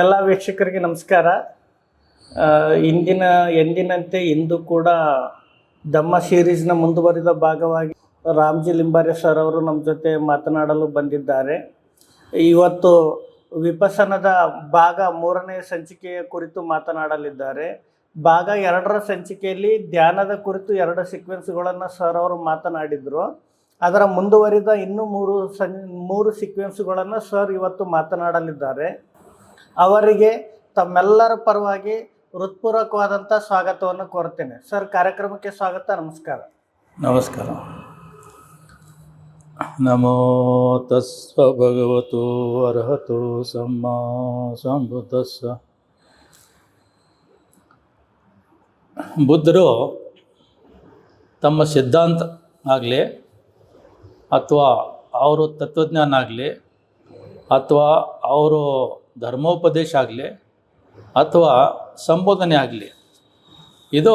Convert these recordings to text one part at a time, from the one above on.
ಎಲ್ಲ ವೀಕ್ಷಕರಿಗೆ ನಮಸ್ಕಾರ. ಇಂದಿನ, ಎಂದಿನಂತೆ ಇಂದು ಕೂಡ ದಮ್ಮ ಸೀರೀಸ್ನ ಮುಂದುವರಿದ ಭಾಗವಾಗಿ ರಾಮ್ಜಿ ಲಿಂಬಾರೆ ಸರ್ ಅವರು ನಮ್ಮ ಜೊತೆ ಮಾತನಾಡಲು ಬಂದಿದ್ದಾರೆ. ಇವತ್ತು ವಿಪಸನದ ಭಾಗ ಮೂರನೇ ಸಂಚಿಕೆಯ ಕುರಿತು ಮಾತನಾಡಲಿದ್ದಾರೆ. ಭಾಗ ಎರಡರ ಸಂಚಿಕೆಯಲ್ಲಿ ಧ್ಯಾನದ ಕುರಿತು ಎರಡು ಸೀಕ್ವೆನ್ಸ್ಗಳನ್ನು ಸರ್ ಅವರು ಮಾತನಾಡಿದರು. ಅದರ ಮುಂದುವರಿದ ಇನ್ನೂ ಮೂರು ಸಂ ಮೂರು ಸೀಕ್ವೆನ್ಸ್ಗಳನ್ನು ಸರ್ ಇವತ್ತು ಮಾತನಾಡಲಿದ್ದಾರೆ. ಅವರಿಗೆ ತಮ್ಮೆಲ್ಲರ ಪರವಾಗಿ ಹೃತ್ಪೂರ್ವಕವಾದಂಥ ಸ್ವಾಗತವನ್ನು ಕೋರ್ತೇನೆ ಸರ್, ಕಾರ್ಯಕ್ರಮಕ್ಕೆ ಸ್ವಾಗತ, ನಮಸ್ಕಾರ. ನಮಸ್ಕಾರ. ನಮೋ ತಸ್ವ ಭಗವತು ಅರ್ಹತು ಸಮ್ಮ ಸಂಬುದ್ಧಸ್ಸ ಬುದ್ಧರು ತಮ್ಮ ಸಿದ್ಧಾಂತ ಆಗಲಿ ಅಥವಾ ಅವರು ತತ್ವಜ್ಞಾನ ಆಗಲಿ ಅಥವಾ ಅವರು ಧರ್ಮೋಪದೇಶ ಆಗಲಿ ಅಥವಾ ಸಂಬೋಧನೆ ಆಗಲಿ ಇದು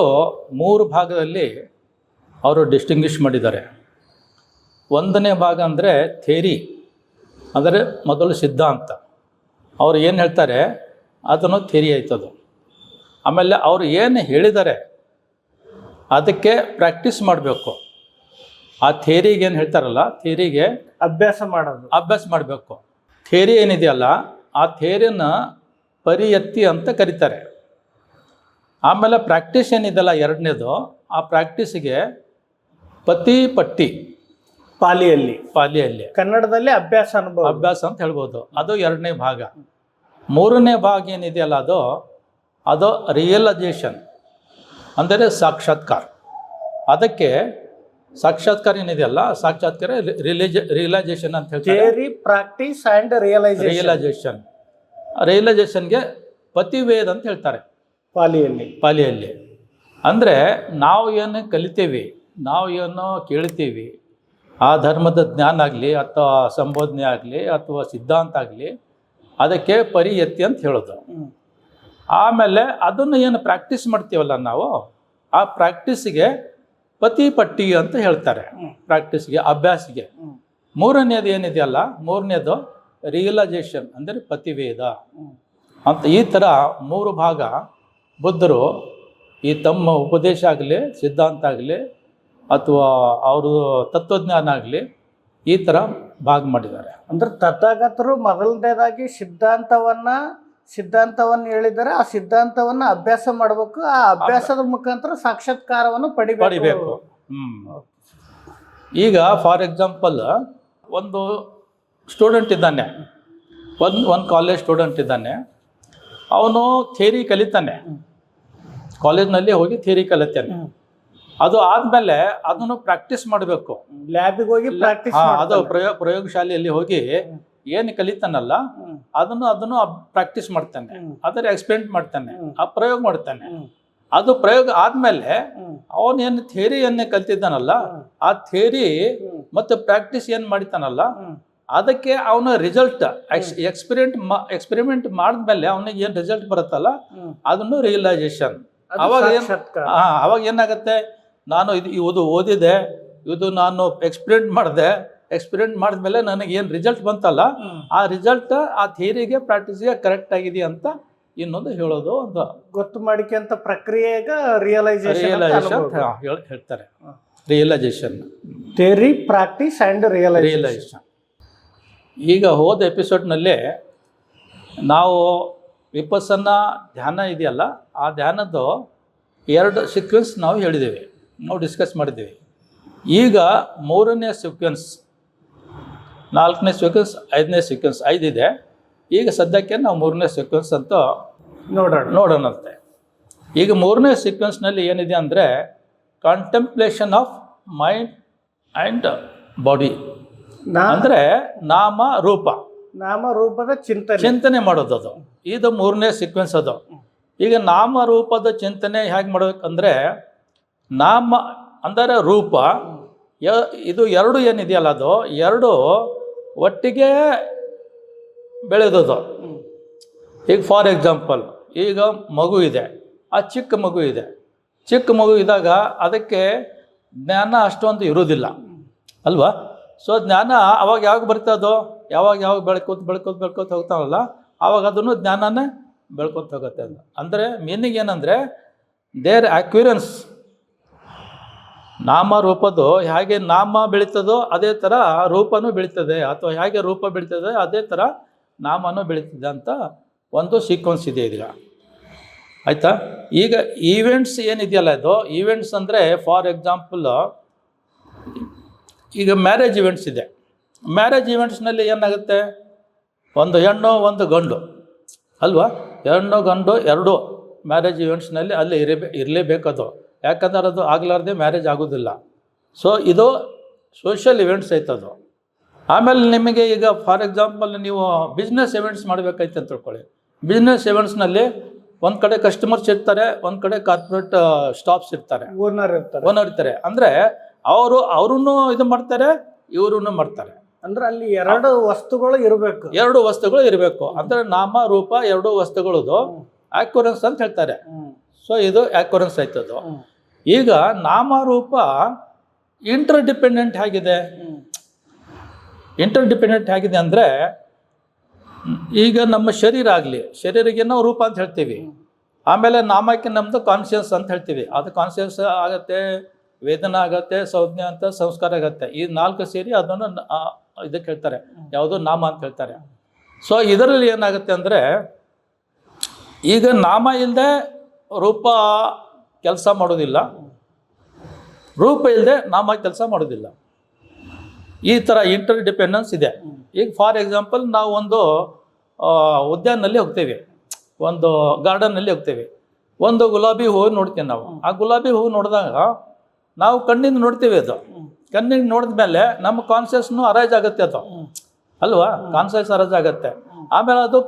ಮೂರು ಭಾಗದಲ್ಲಿ ಅವರು ಡಿಸ್ಟಿಂಗ್ವಿಷ್ ಮಾಡಿದ್ದಾರೆ. ಒಂದನೇ ಭಾಗ ಅಂದರೆ ಥೇರಿ ಅಂದರೆ ಮೊದಲು ಸಿದ್ಧಾಂತ ಅವ್ರು ಏನು ಹೇಳ್ತಾರೆ? ಅದನ್ನು ಥೇರಿ ಆಯ್ತದು ಆಮೇಲೆ ಅವರು ಏನು ಹೇಳಿದ್ದಾರೆ? ಅದಕ್ಕೆ ಪ್ರಾಕ್ಟೀಸ್ ಮಾಡಬೇಕು. ಆ ಥೇರಿಗೆ ಏನು ಹೇಳ್ತಾರಲ್ಲ? ಥೇರಿಗೆ ಅಭ್ಯಾಸ ಮಾಡೋದು. ಅಭ್ಯಾಸ ಮಾಡಬೇಕು. ಥೇರಿ ಏನಿದೆಯಲ್ಲ ಆ ಥೇರಿನ ಪರಿಯತ್ತಿ ಅಂತ ಕರೀತಾರೆ. ಆಮೇಲೆ ಪ್ರಾಕ್ಟೀಸ್ ಏನಿದೆಲ್ಲ ಎರಡನೇದು. ಆ ಪ್ರಾಕ್ಟೀಸಿಗೆ ಪತಿ ಪಟ್ಟಿ ಪಾಲಿಯಲ್ಲಿ. ಪಾಲಿಯಲ್ಲಿ. ಕನ್ನಡದಲ್ಲಿ ಅಭ್ಯಾಸ ಅನುಭವ. ಅಭ್ಯಾಸ ಅಂತ ಹೇಳ್ಬೋದು. ಅದು ಎರಡನೇ ಭಾಗ. ಮೂರನೇ ಭಾಗ ಏನಿದೆಯಲ್ಲ ಅದು? ಅದು ರಿಯಲೈಸೇಷನ್ ಅಂದರೆ ಸಾಕ್ಷಾತ್ಕಾರ. ಅದಕ್ಕೆ ಸಾಕ್ಷಾತ್ಕಾರ ಏನಿದೆಯಲ್ಲ ಸಾಕ್ಷಾತ್ಕಾರ ರಿಯಲೈಸೇಷನ್ ಅಂತ ಹೇಳ್ತಾರೆ. ಪ್ರಾಕ್ಟೀಸ್ ಅಂಡ್ ರಿಯಲೈಸೇಷನ್ ರಿಯಲೈಸೇಷನ್ ರಿಯಲೈಸೇಷನ್ಗೆ ಪತಿವೇದ ಅಂತ ಹೇಳ್ತಾರೆ. ಪಾಲಿಯಲ್ಲಿ. ಪಾಲಿಯಲ್ಲಿ. ಅಂದರೆ ನಾವು ಏನು ಕಲಿತೀವಿ ನಾವು ಏನು ಕೇಳ್ತೀವಿ ಆ ಧರ್ಮದ ಜ್ಞಾನ ಆಗಲಿ ಅಥವಾ ಸಂಬೋಧನೆ ಆಗಲಿ ಅಥವಾ ಸಿದ್ಧಾಂತ ಆಗಲಿ ಅದಕ್ಕೆ ಪರಿಯತ್ತಿ ಅಂತ ಹೇಳೋದು. ಆಮೇಲೆ ಅದನ್ನು ಏನು ಪ್ರಾಕ್ಟೀಸ್ ಮಾಡ್ತೀವಲ್ಲ ನಾವು ಆ ಪ್ರಾಕ್ಟೀಸಿಗೆ ಪತಿ ಪಟ್ಟಿ ಅಂತ ಹೇಳ್ತಾರೆ. ಪ್ರಾಕ್ಟೀಸ್ಗೆ ಅಭ್ಯಾಸಿಗೆ. ಮೂರನೇದು ಏನಿದೆಯಲ್ಲ ಮೂರನೇದು ರಿಯಲೈಸೇಷನ್ ಅಂದರೆ ಪತಿವೇದ. ಅಂತ ಈ ಥರ ಮೂರು ಭಾಗ ಬುದ್ಧರು ಈ ತಮ್ಮ ಉಪದೇಶ ಆಗಲಿ ಸಿದ್ಧಾಂತ ಆಗಲಿ ಅಥವಾ ಅವರು ತತ್ವಜ್ಞಾನ ಆಗಲಿ ಈ ಥರ ಭಾಗ ಮಾಡಿದ್ದಾರೆ. ಅಂದ್ರೆ ತಥಾಗತರು ಮೊದಲನೇದಾಗಿ ಸಿದ್ಧಾಂತವನ್ನ ಸಿದ್ಧಾಂತವನ್ನು ಹೇಳಿದರೆ ಆ ಸಿದ್ಧಾಂತವನ್ನು ಅಭ್ಯಾಸ ಮಾಡಬೇಕು ಆ ಅಭ್ಯಾಸದ ಮುಖಾಂತರ ಸಾಕ್ಷಾತ್ಕಾರವನ್ನು ಪಡಿಬೇಕು. ಈಗ ಫಾರ್ ಎಕ್ಸಾಂಪಲ್ ಒಂದು ಸ್ಟೂಡೆಂಟ್ ಇದ್ದಾನೆ. ಒಂದು ಒಂದು ಕಾಲೇಜ್ ಸ್ಟೂಡೆಂಟ್ ಇದ್ದಾನೆ. ಅವನು ಥಿಯರಿ ಕಲಿತಾನೆ. ಕಾಲೇಜ್ನಲ್ಲಿ ಹೋಗಿ ಥಿಯರಿ ಕಲಿತಾನೆ. ಅದು ಆದಮೇಲೆ ಅದನ್ನು ಪ್ರಾಕ್ಟೀಸ್ ಮಾಡಬೇಕು. ಲ್ಯಾಬಿಗೆ ಹೋಗಿ ಪ್ರಾಕ್ಟೀಸ್ ಅದು ಪ್ರಯೋಗ ಪ್ರಯೋಗಶಾಲೆಯಲ್ಲಿ ಹೋಗಿ ಏನು ಕಲಿತಾನಲ್ಲ ಅದನ್ನು ಅದನ್ನು ಪ್ರಾಕ್ಟೀಸ್ ಮಾಡ್ತಾನೆ. ಅದರ ಎಕ್ಸ್ಪೆರಿಮೆಂಟ್ ಮಾಡ್ತಾನೆ. ಆ ಪ್ರಯೋಗ ಮಾಡ್ತಾನೆ. ಅದು ಪ್ರಯೋಗ ಆದ್ಮೇಲೆ ಅವನು ಏನು ಥಿಯರಿಯನ್ನೇ ಕಲ್ತಿದ್ದಾನಲ್ಲ ಆ ಥಿಯರಿ ಮತ್ತು ಪ್ರಾಕ್ಟೀಸ್ ಏನು ಮಾಡಿತಾನಲ್ಲ ಅದಕ್ಕೆ ಅವನ ರಿಸಲ್ಟ್ ಎಕ್ಸ್ಪೆರಿಮೆಂಟ್ ಎಕ್ಸ್ಪೆರಿಮೆಂಟ್ ಮಾಡಿದ್ಮೇಲೆ ಅವನಿಗೆ ಏನು ರಿಸಲ್ಟ್ ಬರುತ್ತಲ್ಲ ಅದನ್ನು ರಿಯಲೈಸೇಷನ್ ಅವಾಗ ಏನು ಅವಾಗ ಏನಾಗುತ್ತೆ? ನಾನು ಇದು ಇದು ಓದಿದೆ ಇದು ನಾನು ಎಕ್ಸ್ಪೆರಿಮೆಂಟ್ ಮಾಡಿದೆ ಎಕ್ಸ್ಪೆರಿಮೆಂಟ್ ಮಾಡಿದ್ಮೇಲೆ ನನಗೆ ಏನು ರಿಸಲ್ಟ್ ಬಂತಲ್ಲ ಆ ರಿಸಲ್ಟ್ ಆ ಥಿಯರಿಗೆ ಪ್ರಾಕ್ಟೀಸ್ಗೆ ಕರೆಕ್ಟ್ ಆಗಿದೆ ಅಂತ ಇನ್ನೊಂದು ಹೇಳೋದು ಒಂದು ಗೊತ್ತು ಮಾಡಿಕೆಂತ ಪ್ರಕ್ರಿಯೆಗ ರಿಯಲೈಸೇಷನ್ ಹೇಳ್ತಾರೆ. Realisation theory practice and realisation realisation ಈಗ ಹೋದ ಎಪಿಸೋಡ್ನಲ್ಲಿ ನಾವು ವಿಪಸ್ಸನ್ನ ಧ್ಯಾನ ಇದೆಯಲ್ಲ ಆ ಧ್ಯಾನದ್ದು ಎರಡು ಸೀಕ್ವೆನ್ಸ್ ನಾವು ಹೇಳಿದ್ದೇವೆ. ನಾವು ಡಿಸ್ಕಸ್ ಮಾಡಿದ್ದೀವಿ. ಈಗ ಮೂರನೇ ಸೀಕ್ವೆನ್ಸ್ ನಾಲ್ಕನೇ ಸೀಕ್ವೆನ್ಸ್ ಐದನೇ ಸೀಕ್ವೆನ್ಸ್ ಐದಿದೆ ಈಗ ಸದ್ಯಕ್ಕೆ ನಾವು ಮೂರನೇ ಸೀಕ್ವೆನ್ಸ್ ಅಂತ ನೋಡೋಣ. ನೋಡೋಣಂತೆ ಈಗ ಮೂರನೇ ಸೀಕ್ವೆನ್ಸ್ನಲ್ಲಿ ಏನಿದೆ ಅಂದರೆ contemplation of mind and body ಅಂದರೆ ನಾಮ ರೂಪ. ನಾಮ ರೂಪದ ಚಿಂತನೆ. ಚಿಂತನೆ ಮಾಡೋದು ಅದು. ಇದು ಮೂರನೇ ಸೀಕ್ವೆನ್ಸ್ ಅದು. ಈಗ ನಾಮ ರೂಪದ ಚಿಂತನೆ ಹೇಗೆ ಮಾಡಬೇಕಂದ್ರೆ ನಾಮ ಅಂದರೆ ರೂಪ ಇದು ಎರಡು ಏನಿದೆಯಲ್ಲ ಅದು? ಎರಡು ಒಟ್ಟಿಗೆ ಬೆಳೆದದು ಈಗ ಫಾರ್ ಎಕ್ಸಾಂಪಲ್ ಈಗ ಮಗು ಇದೆ. ಆ ಚಿಕ್ಕ ಮಗು ಇದೆ. ಚಿಕ್ಕ ಮಗು ಇದ್ದಾಗ ಅದಕ್ಕೆ ಜ್ಞಾನ ಅಷ್ಟೊಂದು ಇರೋದಿಲ್ಲ ಅಲ್ವಾ? ಸೊ ಜ್ಞಾನ ಅವಾಗ ಯಾವಾಗ ಬರ್ತದೋ ಯಾವಾಗ ಯಾವಾಗ ಬೆಳ್ಕೋತ ಬೆಳ್ಕೋತ ಬೆಳ್ಕೋತ ಹೋಗ್ತಾವಲ್ಲ ಆವಾಗ ಅದನ್ನು ಜ್ಞಾನನೇ ಬೆಳ್ಕೊತ ಹೋಗುತ್ತೆ ಅದು ಅಂದರೆ ಮೀನಿಂಗ್ ಏನಂದರೆ ದೇರ್ ಅಕ್ವಿರೆನ್ಸ್ ನಾಮ ರೂಪದ್ದು ಹೇಗೆ ನಾಮ ಬೆಳೀತದೋ ಅದೇ ಥರ ರೂಪನೂ ಬೆಳೀತದೆ. ಅಥವಾ ಹೇಗೆ ರೂಪ ಬೆಳೀತದೆ ಅದೇ ಥರ ನಾಮನೂ ಬೆಳೀತದೆ ಅಂತ ಒಂದು ಸೀಕ್ವೆನ್ಸ್ ಇದೆ ಇದೀಗ. ಆಯಿತಾ? ಈಗ ಈವೆಂಟ್ಸ್ ಏನಿದೆಯಲ್ಲ ಇದು? ಈವೆಂಟ್ಸ್ ಅಂದರೆ ಫಾರ್ ಎಕ್ಸಾಂಪಲ್ ಈಗ ಮ್ಯಾರೇಜ್ ಈವೆಂಟ್ಸ್ ಇದೆ. ಮ್ಯಾರೇಜ್ ಈವೆಂಟ್ಸ್ನಲ್ಲಿ ಏನಾಗುತ್ತೆ? ಒಂದು ಹೆಣ್ಣು, ಒಂದು ಗಂಡು. ಅಲ್ವಾ? ಹೆಣ್ಣು, ಗಂಡು, ಎರಡು ಮ್ಯಾರೇಜ್ ಈವೆಂಟ್ಸ್ನಲ್ಲಿ ಅಲ್ಲಿ ಇರಬೇ ಇರಲೇಬೇಕದು. ಯಾಕಂದ್ರೆ ಅದು ಆಗ್ಲಾರ್ದೆ ಮ್ಯಾರೇಜ್ ಆಗೋದಿಲ್ಲ. ಸೊ ಇದು ಸೋಷಿಯಲ್ ಇವೆಂಟ್ಸ್ ಐತದು ಆಮೇಲೆ ನಿಮಗೆ ಈಗ ಫಾರ್ ಎಕ್ಸಾಂಪಲ್ ನೀವು ಬಿಸ್ನೆಸ್ ಇವೆಂಟ್ಸ್ ಮಾಡಬೇಕೈತೆ ಅಂತ ತಿಳ್ಕೊಳ್ಳಿ. ಬಿಸ್ನೆಸ್ ಇವೆಂಟ್ಸ್ನಲ್ಲಿ ಒಂದು ಕಡೆ ಕಸ್ಟಮರ್ಸ್ ಇರ್ತಾರೆ ಒಂದು ಕಡೆ ಕಾರ್ಪೊರೇಟ್ ಸ್ಟಾಫ್ಸ್ ಇರ್ತಾರೆ. ಓನರ್ ಇರ್ತಾರೆ. ಓನರ್ ಇರ್ತಾರೆ. ಅಂದರೆ ಅವರು ಅವ್ರೂ ಇದು ಮಾಡ್ತಾರೆ ಇವ್ರೂ ಮಾಡ್ತಾರೆ. ಅಂದ್ರೆ ಅಲ್ಲಿ ಎರಡು ವಸ್ತುಗಳು ಇರಬೇಕು. ಎರಡು ವಸ್ತುಗಳು ಇರಬೇಕು. ಅಂದರೆ ನಾಮ ರೂಪ ಎರಡು ವಸ್ತುಗಳದು ಆಕ್ಯುರೆನ್ಸ್ ಅಂತ ಹೇಳ್ತಾರೆ. ಸೊ ಇದು ಆಕ್ಯುರೆನ್ಸ್ ಆಯ್ತದು ಈಗ ನಾಮ ರೂಪ ಇಂಟರ್ ಡಿಪೆಂಡೆಂಟ್ ಆಗಿದೆ. ಇಂಟರ್ ಡಿಪೆಂಡೆಂಟ್ ಆಗಿದೆ ಅಂದರೆ ಈಗ ನಮ್ಮ ಶರೀರ ಆಗಲಿ ಶರೀರಿಗೆ ನಾವು ರೂಪ ಅಂತ ಹೇಳ್ತೀವಿ. ಆಮೇಲೆ ನಾಮಕ್ಕೆ ನಮ್ಮದು ಕಾನ್ಷಿಯಸ್ ಅಂತ ಹೇಳ್ತೀವಿ. ಅದು ಕಾನ್ಷಿಯಸ್ ಆಗುತ್ತೆ ವೇದನ ಆಗತ್ತೆ ಸಂಜ್ಞೆ ಅಂತ ಸಂಸ್ಕಾರ ಆಗುತ್ತೆ. ಈ ನಾಲ್ಕು ಸೇರಿ ಅದನ್ನು ಇದಕ್ಕೆ ಹೇಳ್ತಾರೆ ಯಾವುದು ನಾಮ ಅಂತ ಹೇಳ್ತಾರೆ. ಸೊ ಇದರಲ್ಲಿ ಏನಾಗುತ್ತೆ ಅಂದರೆ ಈಗ ನಾಮ ಇಲ್ಲದೆ ರೂಪ ಕೆಲಸ ಮಾಡೋದಿಲ್ಲ. ರೂಪ ಇಲ್ಲದೆ ನಾಮ ಕೆಲಸ ಮಾಡೋದಿಲ್ಲ. ಈ ಥರ ಇಂಟರ್ ಡಿಪೆಂಡೆನ್ಸ್ ಇದೆ. ಈಗ ಫಾರ್ ಎಕ್ಸಾಂಪಲ್ ನಾವು ಒಂದು ಉದ್ಯಾನದಲ್ಲಿ ಹೋಗ್ತೇವೆ. ಒಂದು ಗಾರ್ಡನ್ನಲ್ಲಿ ಹೋಗ್ತೇವೆ. ಒಂದು ಗುಲಾಬಿ ಹೂವು ನೋಡ್ತೀವಿ ನಾವು. ಆ ಗುಲಾಬಿ ಹೂವು ನೋಡಿದಾಗ ನಾವು ಕಣ್ಣಿಂದ ನೋಡ್ತೀವಿ ಅದು. ಕಣ್ಣಿಗೆ ನೋಡಿದ ಮೇಲೆ ನಮ್ಮ ಕಾನ್ಸಿಯಸ್ನು ಅರೈಜ್ ಆಗುತ್ತೆ ಅದು. ಅಲ್ವಾ? ಕಾನ್ಸಿಯಸ್ ಅರೈಜ್ ಆಗುತ್ತೆ. ಆಮೇಲೆ ಅದು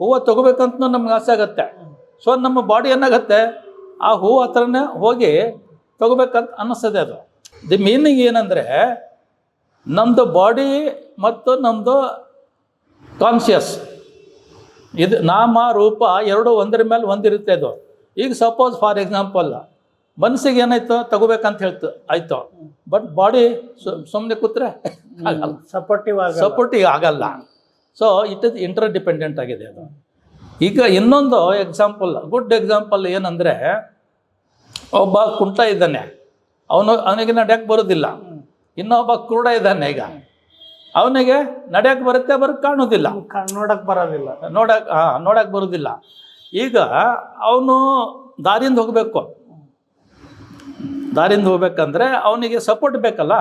ಹೂವು ತಗೋಬೇಕಂತ ನಮ್ಗೆ ಆಸೆ ಆಗುತ್ತೆ. ಸೊ ನಮ್ಮ ಬಾಡಿ ಏನಾಗುತ್ತೆ? ಆ ಹೂವು ಹತ್ರನೇ ಹೋಗಿ ತಗೋಬೇಕಂತ ಅನ್ನಿಸ್ತದೆ ಅದು. ದಿ ಮೀನಿಂಗ್ ಏನಂದರೆ ನಮ್ಮದು ಬಾಡಿ ಮತ್ತು ನಮ್ಮದು ಕಾನ್ಷಿಯಸ್ ಇದು ನಾಮ ರೂಪ ಎರಡು ಒಂದರ ಮೇಲೆ ಒಂದಿರುತ್ತೆ ಅದು ಈಗ ಸಪೋಸ್ ಫಾರ್ ಎಕ್ಸಾಂಪಲ್ ಮನಸ್ಸಿಗೆ ಏನಾಯ್ತು? ತಗೋಬೇಕಂತ ಹೇಳ್ತು ಆಯ್ತು. ಬಟ್ ಬಾಡಿ ಸುಮ್ಮನೆ ಕೂತ್ರೆ ಸಪೋರ್ಟಿವ್ ಆಗ ಸಪೋರ್ಟಿವ್ ಆಗಲ್ಲ. So it is interdependent ಆಗಿದೆ ಅದು. ಈಗ ಇನ್ನೊಂದು ಎಕ್ಸಾಂಪಲ್ ಗುಡ್ ಎಕ್ಸಾಂಪಲ್ ಏನಂದರೆ ಒಬ್ಬ ಕುಂಟ ಇದ್ದಾನೆ. ಅವನು ಅವನಿಗೆ ನಡೆಯಕ್ಕೆ ಬರೋದಿಲ್ಲ. ಇನ್ನೊಬ್ಬ ಕುರುಡ ಇದ್ದಾನೆ ಈಗ. ಅವನಿಗೆ ನಡೆಯಕ್ಕೆ ಬರುತ್ತೆ ಬರೋಕ್ಕೆ ಕಾಣೋದಿಲ್ಲ. ನೋಡಕ್ಕೆ ಬರೋದಿಲ್ಲ. ನೋಡಕ್ ಹಾಂ ನೋಡಕ್ಕೆ ಬರೋದಿಲ್ಲ. ಈಗ ಅವನು ದಾರಿಯಿಂದ ಹೋಗಬೇಕು. ದಾರಿಯಿಂದ ಹೋಗ್ಬೇಕಂದ್ರೆ ಅವನಿಗೆ ಸಪೋರ್ಟ್ ಬೇಕಲ್ಲ.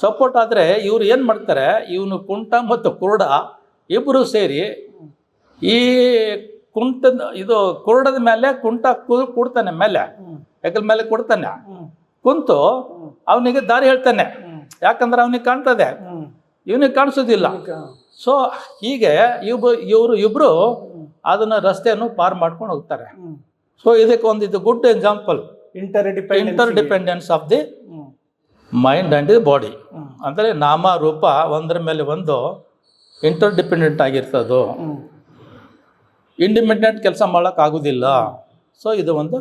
ಸಪೋರ್ಟ್ ಆದರೆ ಇವ್ರು ಏನು ಮಾಡ್ತಾರೆ ಇವನು ಕುಂಟ ಮತ್ತು ಕುರುಡ ಇಬ್ಬರು ಸೇರಿ ಈ ಕುಂಟದ ಇದು ಕುರುಡದ ಮೇಲೆ ಕುಂಟ ಕುದು ಕೊಡ್ತಾನೆ ಮೇಲೆ. ಹೆಗಲ ಮೇಲೆ ಕೊಡ್ತಾನೆ. ಕುಂತು ಅವನಿಗೆ ದಾರಿ ಹೇಳ್ತಾನೆ. ಯಾಕಂದ್ರೆ ಅವನಿಗೆ ಕಾಣ್ತದೆ. ಇವನಿಗೆ ಕಾಣಿಸೋದಿಲ್ಲ. ಸೊ ಹೀಗೆ ಇವ್ ಇವರು ಇಬ್ಬರು ಅದನ್ನು ರಸ್ತೆಯನ್ನು ಪಾರ್ ಮಾಡ್ಕೊಂಡು ಹೋಗ್ತಾರೆ. ಸೊ ಇದಕ್ಕೆ ಒಂದು ಇದು good example. Inter interdependence of the mind and the body ಅಂದರೆ ನಾಮ ರೂಪ ಒಂದರ ಮೇಲೆ ಒಂದು ಇಂಟರ್ ಡಿಪೆಂಡೆಂಟ್ ಆಗಿರ್ತದು ಇಂಡಿಪೆಂಡೆಂಟ್ ಕೆಲಸ ಮಾಡೋಕ್ಕಾಗೋದಿಲ್ಲ. ಸೊ ಇದು ಒಂದು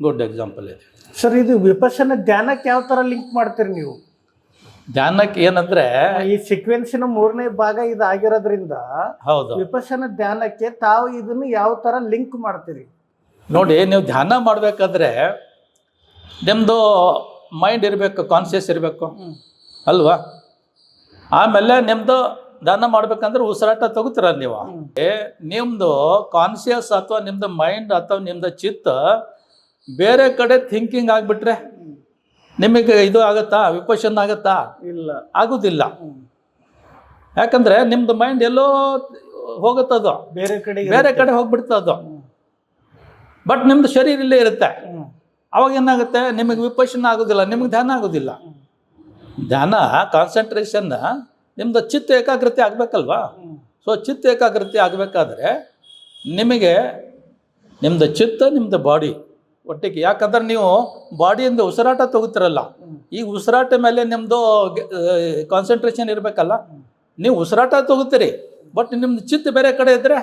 ಗುಡ್ ಎಕ್ಸಾಂಪಲ್ ಇದೆ. ಸರ್ ಇದು ವಿಪಶನ ಧ್ಯಾನಕ್ಕೆ ಯಾವ ಥರ ಲಿಂಕ್ ಮಾಡ್ತೀರಿ ನೀವು? ಧ್ಯಾನಕ್ಕೆ ಏನಂದ್ರೆ ಈ ಸೀಕ್ವೆನ್ಸಿನ ಮೂರನೇ ಭಾಗ ಇದು ಆಗಿರೋದ್ರಿಂದ ಹೌದು. ವಿಪಶನ ಧ್ಯಾನಕ್ಕೆ ತಾವು ಇದನ್ನು ಯಾವ ತರ ಲಿಂಕ್ ಮಾಡ್ತೀರಿ? ನೋಡಿ ನೀವು ಧ್ಯಾನ ಮಾಡಬೇಕಾದ್ರೆ ನಿಮ್ಮದು ಮೈಂಡ್ ಇರಬೇಕು ಕಾನ್ಸಿಯಸ್ ಇರಬೇಕು. ಅಲ್ವಾ? ಆಮೇಲೆ ನಿಮ್ಮದು ಧ್ಯಾನ ಮಾಡ್ಬೇಕಂದ್ರೆ ಉಸಿರಾಟ ತಗೋತೀರ ನೀವು. ಏ, ನಿಮ್ದು ಕಾನ್ಸಿಯಸ್ ಅಥವಾ ನಿಮ್ದು ಮೈಂಡ್ ಅಥವಾ ನಿಮ್ದು ಚಿತ್ತ ಬೇರೆ ಕಡೆ ಥಿಂಕಿಂಗ್ ಆಗಿಬಿಟ್ರೆ ನಿಮಗೆ ಇದು ಆಗತ್ತಾ? ವಿಪಶನ್ ಆಗತ್ತಾ? ಇಲ್ಲ. ಆಗುದಿಲ್ಲ. ಯಾಕಂದ್ರೆ ನಿಮ್ದು ಮೈಂಡ್ ಎಲ್ಲೋ ಹೋಗುತ್ತದು ಬೇರೆ ಕಡೆ ಬೇರೆ ಕಡೆ ಹೋಗ್ಬಿಡ್ತದು ಬಟ್ ನಿಮ್ದು ಶರೀರ ಇಲ್ಲೇ ಇರುತ್ತೆ. ಅವಾಗ ಏನಾಗುತ್ತೆ? ನಿಮಗೆ ವಿಪಶನ ಆಗೋದಿಲ್ಲ ನಿಮಗೆ ಧ್ಯಾನ ಆಗೋದಿಲ್ಲ. ಧ್ಯಾನ ಕಾನ್ಸಂಟ್ರೇಷನ್ ನಿಮ್ದು ಚಿತ್ತ ಏಕಾಗ್ರತೆ ಆಗಬೇಕಲ್ವಾ? ಸೊ ಚಿತ್ತ ಏಕಾಗ್ರತೆ ಆಗಬೇಕಾದ್ರೆ ನಿಮಗೆ ನಿಮ್ಮದು ಚಿತ್ತ ನಿಮ್ಮದು ಬಾಡಿ ಒಟ್ಟಿಗೆ. ಯಾಕಂದ್ರೆ ನೀವು ಬಾಡಿಯಿಂದ ಉಸಿರಾಟ ತಗೋತಿರಲ್ಲ. ಈ ಉಸಿರಾಟ ಮೇಲೆ ನಿಮ್ಮದು ಕಾನ್ಸಂಟ್ರೇಷನ್ ಇರಬೇಕಲ್ಲ. ನೀವು ಉಸಿರಾಟ ತಗೋತೀರಿ ಬಟ್ ನಿಮ್ದು ಚಿತ್ತ ಬೇರೆ ಕಡೆ ಇದ್ದರೆ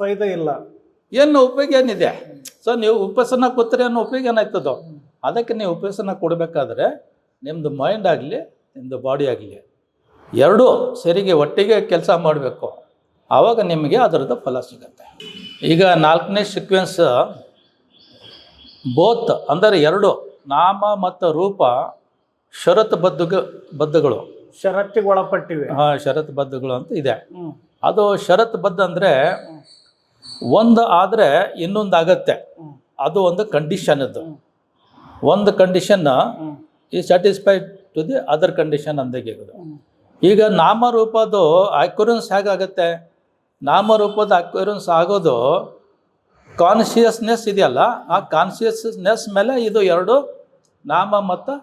ಫೈದ ಇಲ್ಲ. ಏನು ಉಪಯೋಗ ಏನಿದೆ? ಸೊ ನೀವು ಉಪಸನ ಕೂತ್ರಿ ಅನ್ನೋ ಉಪಯೋಗ ಏನಾಯ್ತದೋ? ಅದಕ್ಕೆ ನೀವು ಉಪಸನ ಕೊಡಬೇಕಾದ್ರೆ ನಿಮ್ಮದು ಮೈಂಡ್ ಆಗಲಿ ನಿಮ್ಮದು ಬಾಡಿ ಆಗಲಿ ಎರಡೂ ಸರಿಗೆ ಒಟ್ಟಿಗೆ ಕೆಲಸ ಮಾಡಬೇಕು. ಆವಾಗ ನಿಮಗೆ ಅದರದ್ದು ಫಲ ಸಿಗುತ್ತೆ. ಈಗ ನಾಲ್ಕನೇ ಸೀಕ್ವೆನ್ಸ್ ಬೋತ್ ಅಂದರೆ ಎರಡು ನಾಮ ಮತ್ತು ರೂಪ ಷರತ್ ಬದ್ಧಗ ಬದ್ಧಗಳು ಷರತ್ತಿಗೆ ಒಳಪಟ್ಟಿವೆ ಹಾಂ ಷರತ್ ಬದ್ಧಗಳು ಅಂತ ಇದೆ. ಅದು ಷರತ್ ಬದ್ಧ ಅಂದರೆ ಒಂದು ಆದರೆ ಇನ್ನೊಂದು ಆಗತ್ತೆ. ಅದು ಒಂದು ಕಂಡೀಷನ್ ಅದು ಒಂದು ಕಂಡೀಷನ್ ಈ satisfied to the other condition ಅಂದಾಗಿರೋದು. ಈಗ ನಾಮರೂಪದ್ದು ಅಕ್ಯುರೆನ್ಸ್ ಹೇಗಾಗತ್ತೆ? ನಾಮರೂಪದ ಅಕ್ಯುರೆನ್ಸ್ ಆಗೋದು ಕಾನ್ಷಿಯಸ್ನೆಸ್ ಇದೆಯಲ್ಲ ಆ ಕಾನ್ಷಿಯಸ್ನೆಸ್ ಮೇಲೆ ಇದು ಎರಡು ನಾಮ ಮತ್ತು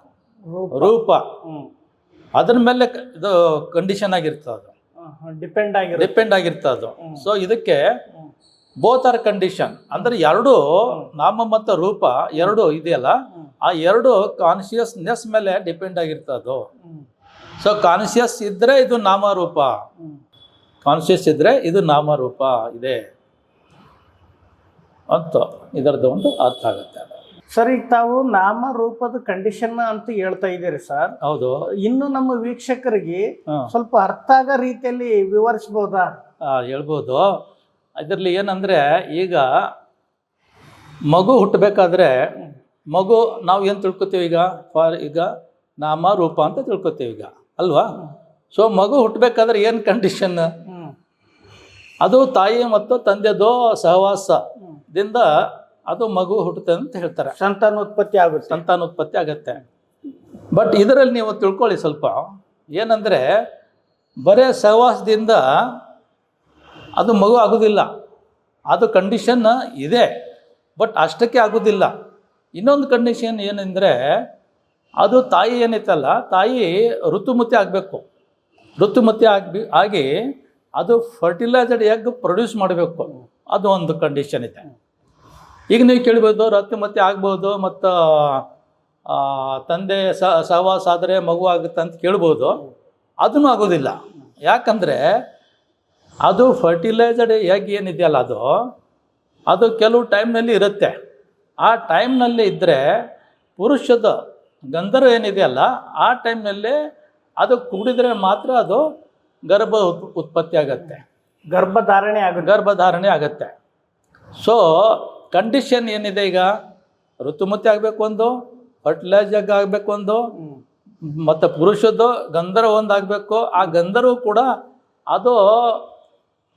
ರೂಪ. ಅದ್ರ ಮೇಲೆ ಇದು ಕಂಡೀಷನ್ ಆಗಿರ್ತದೆ. ಅದು ಡಿಪೆಂಡ್ ಆಗಿ ಡಿಪೆಂಡ್ ಆಗಿರ್ತದೆ. ಅದು. ಸೊ ಇದಕ್ಕೆ. ಬೋತ್ ಆರ್ ಕಂಡೀಷನ್ ಅಂದ್ರೆ ಎರಡು ನಾಮ ಮತ್ತು ರೂಪ ಎರಡು ಇದೆಯಲ್ಲ ಆ ಎರಡು ಕಾನ್ಷಿಯಸ್ನೆಸ್ ಮೇಲೆ ಡಿಪೆಂಡ್ ಆಗಿರ್ತದೆ? ಅದು. ಸೊ ಕಾನ್ಷಿಯಸ್ ಇದ್ದರೆ ಇದು ನಾಮರೂಪ. ಕಾನ್ಶಿಯಸ್ ಕಾನ್ಷಿಯಸ್ ಇದ್ರೆ ಇದು ನಾಮರೂಪ ಇದೆ. ಅಂತ ಇದರದ್ದು ಒಂದು ಅರ್ಥ ಆಗುತ್ತೆ. ಸರ್ ಈಗ ತಾವು ನಾಮ ರೂಪದ ಕಂಡೀಷನ್ ಅಂತ ಹೇಳ್ತಾ ಇದ್ದೀರಿ ಸರ್ ಹೌದು. ಇನ್ನು ನಮ್ಮ ವೀಕ್ಷಕರಿಗೆ ಸ್ವಲ್ಪ ಅರ್ಥ ಆಗೋ ರೀತಿಯಲ್ಲಿ ವಿವರಿಸ್ಬೋದಾ? ಹೇಳ್ಬೋದು. ಅದರಲ್ಲಿ ಏನಂದರೆ ಈಗ ಮಗು ಹುಟ್ಟಬೇಕಾದ್ರೆ ಮಗು ನಾವು ಏನು ತಿಳ್ಕೊತೀವಿ ಈಗ? ಫಾರ್ ಈಗ ನಾಮ ರೂಪ ಅಂತ ತಿಳ್ಕೊತೀವಿ ಈಗ. ಅಲ್ವಾ? ಸೊ ಮಗು ಹುಟ್ಟಬೇಕಾದ್ರೆ ಏನು ಕಂಡೀಷನ್ ಅದು ತಾಯಿ ಮತ್ತು ತಂದೆದೋ ಸಹವಾಸದಿಂದ ಅದು ಮಗು ಹುಟ್ಟುತ್ತೆ ಅಂತ ಹೇಳ್ತಾರೆ. ಸಂತಾನೋತ್ಪತ್ತಿ ಆಗುತ್ತೆ. ಸಂತಾನೋತ್ಪತ್ತಿ ಆಗುತ್ತೆ. ಬಟ್ ಇದರಲ್ಲಿ ನೀವು ತಿಳ್ಕೊಳ್ಳಿ ಸ್ವಲ್ಪ. ಏನಂದರೆ ಬರೇ ಸಹವಾಸದಿಂದ ಅದು ಮಗು ಆಗೋದಿಲ್ಲ. ಅದು ಕಂಡೀಷನ್ ಇದೆ. ಬಟ್ ಅಷ್ಟಕ್ಕೆ ಆಗೋದಿಲ್ಲ. ಇನ್ನೊಂದು ಕಂಡೀಷನ್ ಏನಂದರೆ ಅದು ತಾಯಿ ಏನೈತಲ್ಲ, ತಾಯಿ ಋತುಮತಿ ಆಗಬೇಕು. ಋತುಮತಿ ಆಗಿ ಆಗಿ ಅದು ಫರ್ಟಿಲೈಸಡ್ ಎಗ್ ಪ್ರೊಡ್ಯೂಸ್ ಮಾಡಬೇಕು. ಅದು ಒಂದು ಕಂಡೀಷನ್ ಇದೆ ಈಗ ನೀವು ಕೇಳ್ಬೋದು ಋತುಮತಿ ಆಗ್ಬೋದು, ಮತ್ತು ತಂದೆ ಸಹವಾಸ ಆದರೆ ಮಗು ಆಗುತ್ತೆ ಅಂತ ಕೇಳ್ಬೋದು. ಅದನ್ನು ಆಗೋದಿಲ್ಲ. ಯಾಕಂದರೆ ಅದು ಫರ್ಟಿಲೈಸಡ್ ಎಗ್ ಏನಿದೆಯಲ್ಲ ಅದು ಅದು ಕೆಲವು ಟೈಮ್ನಲ್ಲಿ ಇರುತ್ತೆ. ಆ ಟೈಮ್ನಲ್ಲಿ ಇದ್ದರೆ ಪುರುಷದ ಗಂಧರ್ವ ಏನಿದೆಯಲ್ಲ ಆ ಟೈಮ್ನಲ್ಲಿ ಅದು ಕುಡಿದ್ರೆ ಮಾತ್ರ ಅದು ಗರ್ಭ ಉತ್- ಉತ್ಪತ್ತಿ ಆಗತ್ತೆ. ಗರ್ಭಧಾರಣೆ ಆಗುತ್ತೆ. ಗರ್ಭಧಾರಣೆ ಆಗತ್ತೆ. ಸೊ ಕಂಡೀಷನ್ ಏನಿದೆ ಈಗ? ಋತುಮತಿ ಆಗಬೇಕು ಒಂದು ಫರ್ಟಿಲೈಸರ್ ಆಗಬೇಕು ಒಂದು. ಮತ್ತು ಪುರುಷದ್ದು ಗಂಧರ್ವ ಒಂದು ಆಗಬೇಕು. ಆ ಗಂಧರ್ವ ಕೂಡ ಅದು